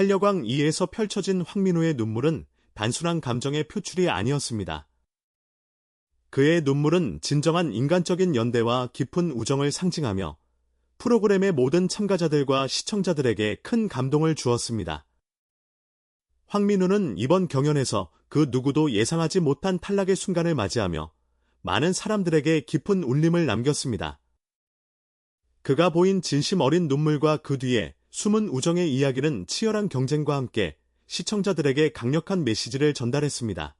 활력왕 2에서 펼쳐진 황민호의 눈물은 단순한 감정의 표출이 아니었습니다. 그의 눈물은 진정한 인간적인 연대와 깊은 우정을 상징하며 프로그램의 모든 참가자들과 시청자들에게 큰 감동을 주었습니다. 황민우는 이번 경연에서 그 누구도 예상하지 못한 탈락의 순간을 맞이하며 많은 사람들에게 깊은 울림을 남겼습니다. 그가 보인 진심 어린 눈물과 그 뒤에 숨은 우정의 이야기는 치열한 경쟁과 함께 시청자들에게 강력한 메시지를 전달했습니다.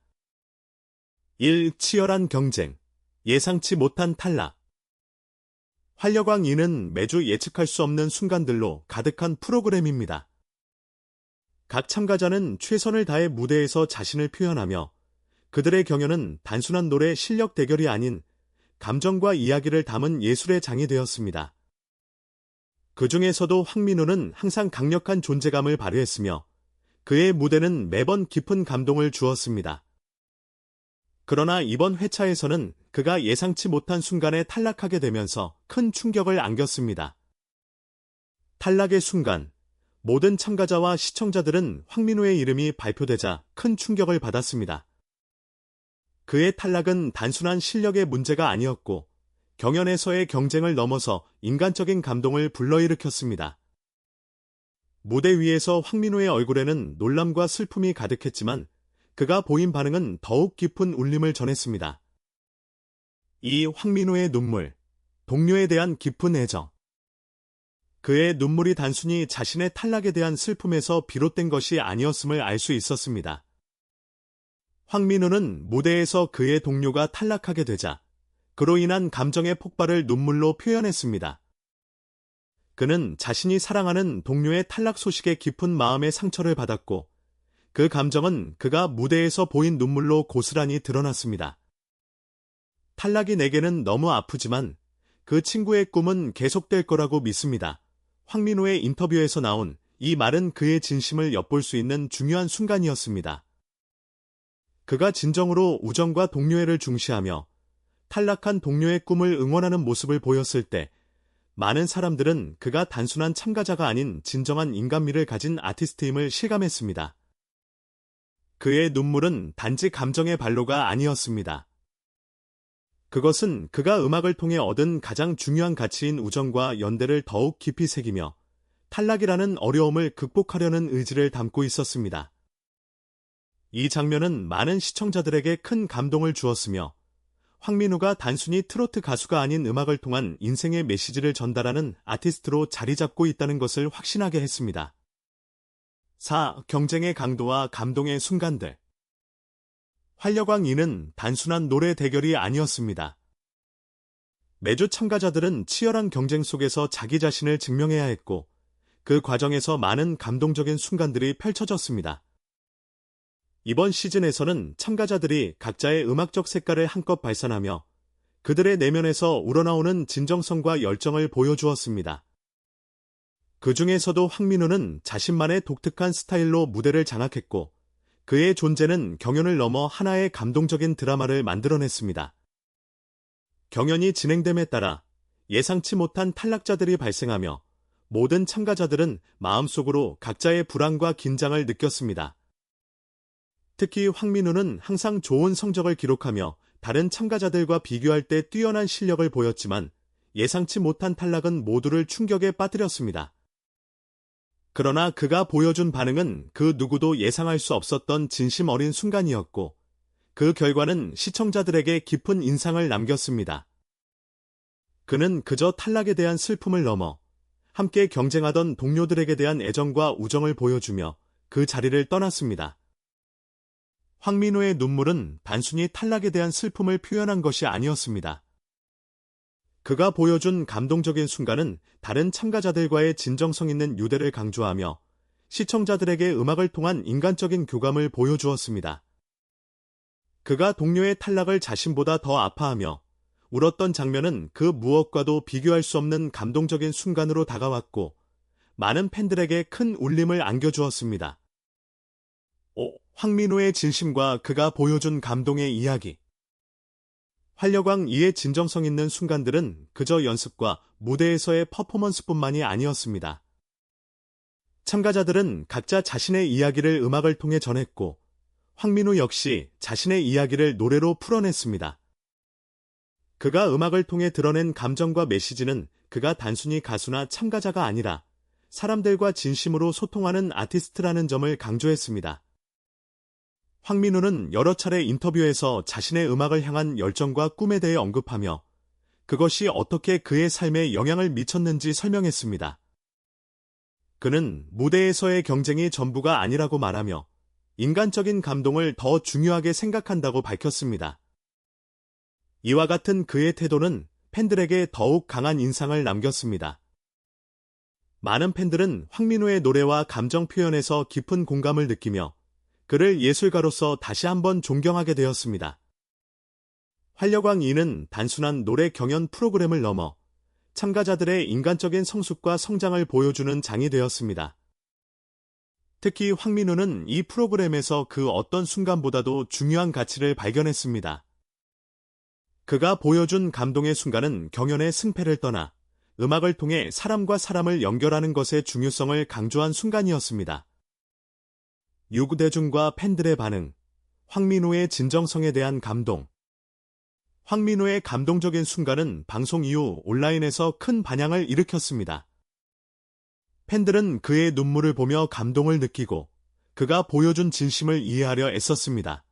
1. 치열한 경쟁. 예상치 못한 탈락. 활력왕 2는 매주 예측할 수 없는 순간들로 가득한 프로그램입니다. 각 참가자는 최선을 다해 무대에서 자신을 표현하며 그들의 경연은 단순한 노래 실력 대결이 아닌 감정과 이야기를 담은 예술의 장이 되었습니다. 그 중에서도 황민우는 항상 강력한 존재감을 발휘했으며 그의 무대는 매번 깊은 감동을 주었습니다. 그러나 이번 회차에서는 그가 예상치 못한 순간에 탈락하게 되면서 큰 충격을 안겼습니다. 탈락의 순간, 모든 참가자와 시청자들은 황민우의 이름이 발표되자 큰 충격을 받았습니다. 그의 탈락은 단순한 실력의 문제가 아니었고 경연에서의 경쟁을 넘어서 인간적인 감동을 불러일으켰습니다. 무대 위에서 황민호의 얼굴에는 놀람과 슬픔이 가득했지만 그가 보인 반응은 더욱 깊은 울림을 전했습니다. 이 황민호의 눈물, 동료에 대한 깊은 애정. 그의 눈물이 단순히 자신의 탈락에 대한 슬픔에서 비롯된 것이 아니었음을 알 수 있었습니다. 황민호는 무대에서 그의 동료가 탈락하게 되자 그로 인한 감정의 폭발을 눈물로 표현했습니다. 그는 자신이 사랑하는 동료의 탈락 소식에 깊은 마음의 상처를 받았고 그 감정은 그가 무대에서 보인 눈물로 고스란히 드러났습니다. 탈락이 내게는 너무 아프지만 그 친구의 꿈은 계속될 거라고 믿습니다. 황민호의 인터뷰에서 나온 이 말은 그의 진심을 엿볼 수 있는 중요한 순간이었습니다. 그가 진정으로 우정과 동료애를 중시하며 탈락한 동료의 꿈을 응원하는 모습을 보였을 때 많은 사람들은 그가 단순한 참가자가 아닌 진정한 인간미를 가진 아티스트임을 실감했습니다. 그의 눈물은 단지 감정의 발로가 아니었습니다. 그것은 그가 음악을 통해 얻은 가장 중요한 가치인 우정과 연대를 더욱 깊이 새기며 탈락이라는 어려움을 극복하려는 의지를 담고 있었습니다. 이 장면은 많은 시청자들에게 큰 감동을 주었으며 황민우가 단순히 트로트 가수가 아닌 음악을 통한 인생의 메시지를 전달하는 아티스트로 자리 잡고 있다는 것을 확신하게 했습니다. 4. 경쟁의 강도와 감동의 순간들 활력왕 2는 단순한 노래 대결이 아니었습니다. 매주 참가자들은 치열한 경쟁 속에서 자기 자신을 증명해야 했고 그 과정에서 많은 감동적인 순간들이 펼쳐졌습니다. 이번 시즌에서는 참가자들이 각자의 음악적 색깔을 한껏 발산하며 그들의 내면에서 우러나오는 진정성과 열정을 보여주었습니다. 그 중에서도 황민우는 자신만의 독특한 스타일로 무대를 장악했고 그의 존재는 경연을 넘어 하나의 감동적인 드라마를 만들어냈습니다. 경연이 진행됨에 따라 예상치 못한 탈락자들이 발생하며 모든 참가자들은 마음속으로 각자의 불안과 긴장을 느꼈습니다. 특히 황민우는 항상 좋은 성적을 기록하며 다른 참가자들과 비교할 때 뛰어난 실력을 보였지만 예상치 못한 탈락은 모두를 충격에 빠뜨렸습니다. 그러나 그가 보여준 반응은 그 누구도 예상할 수 없었던 진심 어린 순간이었고 그 결과는 시청자들에게 깊은 인상을 남겼습니다. 그는 그저 탈락에 대한 슬픔을 넘어 함께 경쟁하던 동료들에게 대한 애정과 우정을 보여주며 그 자리를 떠났습니다. 황민호의 눈물은 단순히 탈락에 대한 슬픔을 표현한 것이 아니었습니다. 그가 보여준 감동적인 순간은 다른 참가자들과의 진정성 있는 유대를 강조하며 시청자들에게 음악을 통한 인간적인 교감을 보여주었습니다. 그가 동료의 탈락을 자신보다 더 아파하며 울었던 장면은 그 무엇과도 비교할 수 없는 감동적인 순간으로 다가왔고 많은 팬들에게 큰 울림을 안겨주었습니다. 오, 황민호의 진심과 그가 보여준 감동의 이야기. 활력왕 2의 진정성 있는 순간들은 그저 연습과 무대에서의 퍼포먼스뿐만이 아니었습니다. 참가자들은 각자 자신의 이야기를 음악을 통해 전했고, 황민우 역시 자신의 이야기를 노래로 풀어냈습니다. 그가 음악을 통해 드러낸 감정과 메시지는 그가 단순히 가수나 참가자가 아니라 사람들과 진심으로 소통하는 아티스트라는 점을 강조했습니다. 황민우는 여러 차례 인터뷰에서 자신의 음악을 향한 열정과 꿈에 대해 언급하며 그것이 어떻게 그의 삶에 영향을 미쳤는지 설명했습니다. 그는 무대에서의 경쟁이 전부가 아니라고 말하며 인간적인 감동을 더 중요하게 생각한다고 밝혔습니다. 이와 같은 그의 태도는 팬들에게 더욱 강한 인상을 남겼습니다. 많은 팬들은 황민호의 노래와 감정 표현에서 깊은 공감을 느끼며 그를 예술가로서 다시 한번 존경하게 되었습니다. 활력왕 2는 단순한 노래 경연 프로그램을 넘어 참가자들의 인간적인 성숙과 성장을 보여주는 장이 되었습니다. 특히 황민우는 이 프로그램에서 그 어떤 순간보다도 중요한 가치를 발견했습니다. 그가 보여준 감동의 순간은 경연의 승패를 떠나 음악을 통해 사람과 사람을 연결하는 것의 중요성을 강조한 순간이었습니다. 유구대중과 팬들의 반응, 황민호의 진정성에 대한 감동. 황민호의 감동적인 순간은 방송 이후 온라인에서 큰 반향을 일으켰습니다. 팬들은 그의 눈물을 보며 감동을 느끼고 그가 보여준 진심을 이해하려 애썼습니다.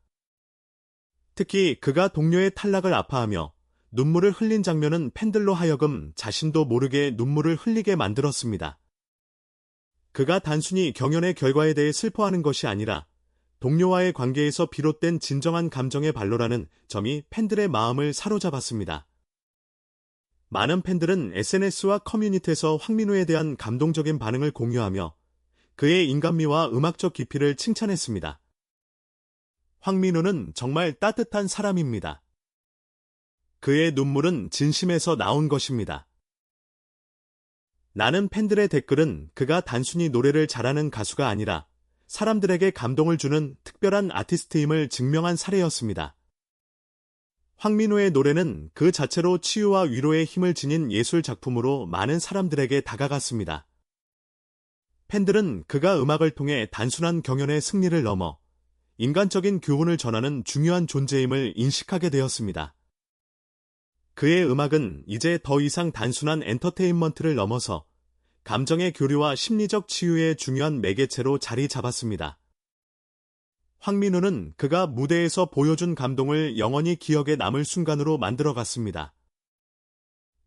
특히 그가 동료의 탈락을 아파하며 눈물을 흘린 장면은 팬들로 하여금 자신도 모르게 눈물을 흘리게 만들었습니다. 그가 단순히 경연의 결과에 대해 슬퍼하는 것이 아니라 동료와의 관계에서 비롯된 진정한 감정의 발로라는 점이 팬들의 마음을 사로잡았습니다. 많은 팬들은 SNS와 커뮤니티에서 황민우에 대한 감동적인 반응을 공유하며 그의 인간미와 음악적 깊이를 칭찬했습니다. 황민우는 정말 따뜻한 사람입니다. 그의 눈물은 진심에서 나온 것입니다. 나는 팬들의 댓글은 그가 단순히 노래를 잘하는 가수가 아니라 사람들에게 감동을 주는 특별한 아티스트임을 증명한 사례였습니다. 황민호의 노래는 그 자체로 치유와 위로의 힘을 지닌 예술 작품으로 많은 사람들에게 다가갔습니다. 팬들은 그가 음악을 통해 단순한 경연의 승리를 넘어 인간적인 교훈을 전하는 중요한 존재임을 인식하게 되었습니다. 그의 음악은 이제 더 이상 단순한 엔터테인먼트를 넘어서 감정의 교류와 심리적 치유의 중요한 매개체로 자리 잡았습니다. 황민우는 그가 무대에서 보여준 감동을 영원히 기억에 남을 순간으로 만들어갔습니다.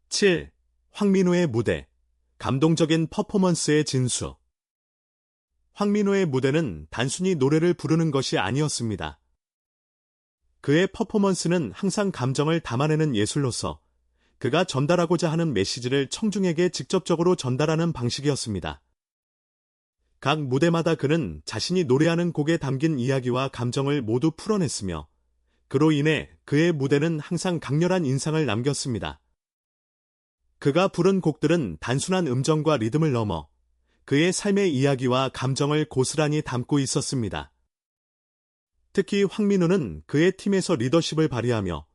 7. 황민우의 무대. 감동적인 퍼포먼스의 진수. 황민우의 무대는 단순히 노래를 부르는 것이 아니었습니다. 그의 퍼포먼스는 항상 감정을 담아내는 예술로서 그가 전달하고자 하는 메시지를 청중에게 직접적으로 전달하는 방식이었습니다. 각 무대마다 그는 자신이 노래하는 곡에 담긴 이야기와 감정을 모두 풀어냈으며 그로 인해 그의 무대는 항상 강렬한 인상을 남겼습니다. 그가 부른 곡들은 단순한 음정과 리듬을 넘어 그의 삶의 이야기와 감정을 고스란히 담고 있었습니다. 특히 황민우는 그의 팀에서 리더십을 발휘하며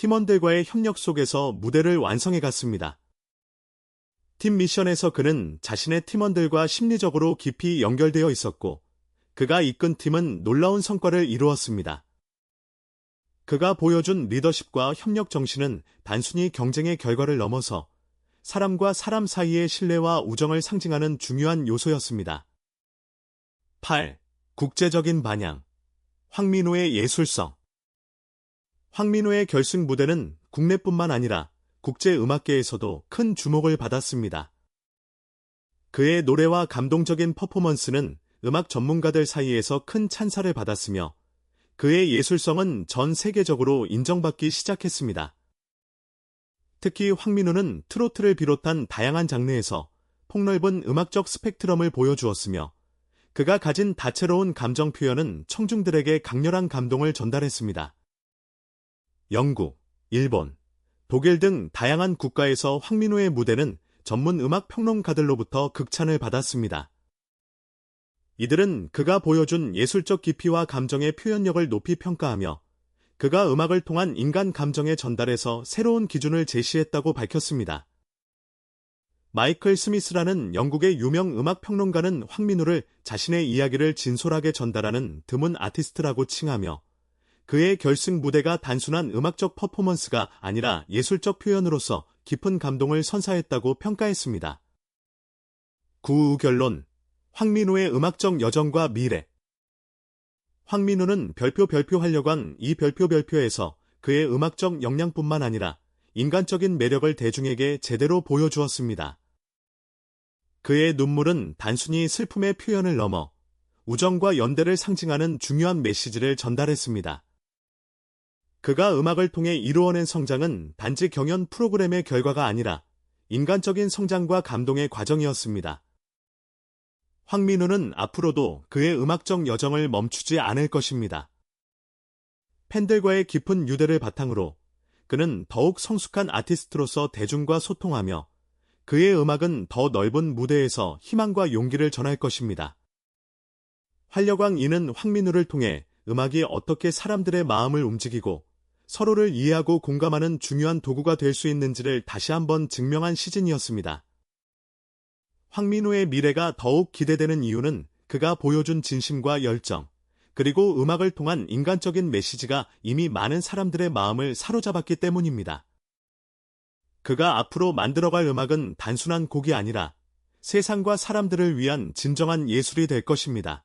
팀원들과의 협력 속에서 무대를 완성해 갔습니다. 팀 미션에서 그는 자신의 팀원들과 심리적으로 깊이 연결되어 있었고, 그가 이끈 팀은 놀라운 성과를 이루었습니다. 그가 보여준 리더십과 협력 정신은 단순히 경쟁의 결과를 넘어서 사람과 사람 사이의 신뢰와 우정을 상징하는 중요한 요소였습니다. 8. 국제적인 반향 황민호의 예술성 황민호의 결승 무대는 국내뿐만 아니라 국제 음악계에서도 큰 주목을 받았습니다. 그의 노래와 감동적인 퍼포먼스는 음악 전문가들 사이에서 큰 찬사를 받았으며 그의 예술성은 전 세계적으로 인정받기 시작했습니다. 특히 황민호는 트로트를 비롯한 다양한 장르에서 폭넓은 음악적 스펙트럼을 보여주었으며 그가 가진 다채로운 감정 표현은 청중들에게 강렬한 감동을 전달했습니다. 영국, 일본, 독일 등 다양한 국가에서 황민호의 무대는 전문 음악 평론가들로부터 극찬을 받았습니다. 이들은 그가 보여준 예술적 깊이와 감정의 표현력을 높이 평가하며 그가 음악을 통한 인간 감정의 전달에서 새로운 기준을 제시했다고 밝혔습니다. 마이클 스미스라는 영국의 유명 음악 평론가는 황민우를 자신의 이야기를 진솔하게 전달하는 드문 아티스트라고 칭하며 그의 결승 무대가 단순한 음악적 퍼포먼스가 아니라 예술적 표현으로서 깊은 감동을 선사했다고 평가했습니다. 구우 결론 황민우의 음악적 여정과 미래 황민우는 별표 별표 한이 별표 별표에서 그의 음악적 역량뿐만 아니라 인간적인 매력을 대중에게 제대로 보여주었습니다. 그의 눈물은 단순히 슬픔의 표현을 넘어 우정과 연대를 상징하는 중요한 메시지를 전달했습니다. 그가 음악을 통해 이루어낸 성장은 단지 경연 프로그램의 결과가 아니라 인간적인 성장과 감동의 과정이었습니다. 황민우는 앞으로도 그의 음악적 여정을 멈추지 않을 것입니다. 팬들과의 깊은 유대를 바탕으로 그는 더욱 성숙한 아티스트로서 대중과 소통하며 그의 음악은 더 넓은 무대에서 희망과 용기를 전할 것입니다. 활력왕 이는 황민우를 통해 음악이 어떻게 사람들의 마음을 움직이고 서로를 이해하고 공감하는 중요한 도구가 될 수 있는지를 다시 한번 증명한 시즌이었습니다. 황민우의 미래가 더욱 기대되는 이유는 그가 보여준 진심과 열정, 그리고 음악을 통한 인간적인 메시지가 이미 많은 사람들의 마음을 사로잡았기 때문입니다. 그가 앞으로 만들어갈 음악은 단순한 곡이 아니라 세상과 사람들을 위한 진정한 예술이 될 것입니다.